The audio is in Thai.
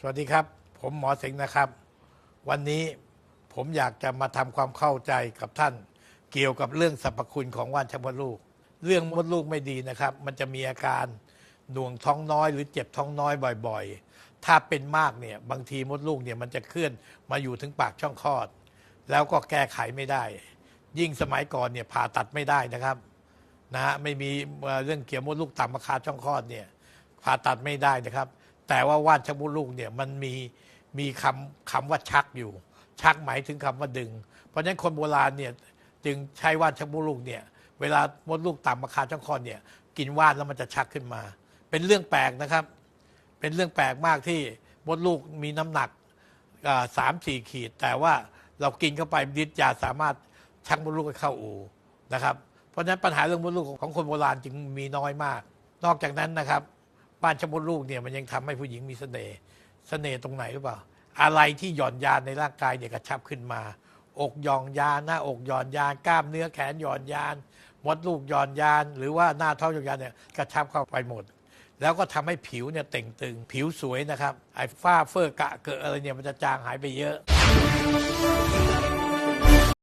สวัสดีครับ ผมหมอเสงนะครับ วันนี้ผมอยากจะมาทำความเข้าใจกับท่าน เกี่ยวกับเรื่องสรรพคุณของว่านชักมดลูก เรื่องมดลูกไม่ดีนะครับ มันจะมีอาการหน่วงท้องน้อยหรือเจ็บท้องน้อยบ่อยๆ ถ้าเป็นมากเนี่ยบางทีมดลูกเนี่ยมันจะเคลื่อนมาอยู่ถึงปากช่องคลอด แล้วก็แก้ไขไม่ได้ ยิ่งสมัยก่อนเนี่ยผ่าตัดไม่ได้นะครับนะฮะไม่มีเอ่อเรื่องเกี่ยวมดลูกต่ำมาคาช่องคลอดเนี่ยผ่าตัดไม่ได้นะครับ แต่ว่าว่านชักมดลูกเนี่ยมันมีมีคำคำว่าชักอยู่ ชักหมายถึงคำว่าดึง เพราะฉะนั้นคนโบราณเนี่ยจึงใช้ว่านชักมดลูกเนี่ยเวลามดลูกต่ำมาคาช่องคลอดเนี่ยกินว่านแล้วมันจะชักขึ้นมา เป็นเรื่องแปลกนะครับ เป็นเรื่องแปลกมากที่มดลูกมีน้ำหนักสามสี่ขีด แต่ว่าเรากินเข้าไปฤทธิ์ยาสามารถชักมดลูกให้เข้าอูนะครับ เพราะฉะนั้นปัญหาเรื่องมดลูกของคนโบราณจึงมีน้อยมาก นอกจากนั้นนะครับ บ้านชมดลูกเนี่ยมันยังทำให้ผู้หญิงมีเสน่ห์เสน่ห์ตรงไหนหรือเปล่า อะไรที่หย่อนยานในร่างกายเนี่ยกระชับขึ้นมา อกหย่อนยานหน้าอกหย่อนยานกล้ามเนื้อแขนหย่อนยานมดลูกหย่อนยาน หรือว่าหน้าท้องหย่อนยานเนี่ยกระชับเข้าไปหมด แล้วก็ทำให้ผิวเนี่ยเต่งตึง ผิวสวยนะครับไอ้ฝ้าเฟอร์กะเกิดอะไรเนี่ยมันจะจางหายไปเยอะ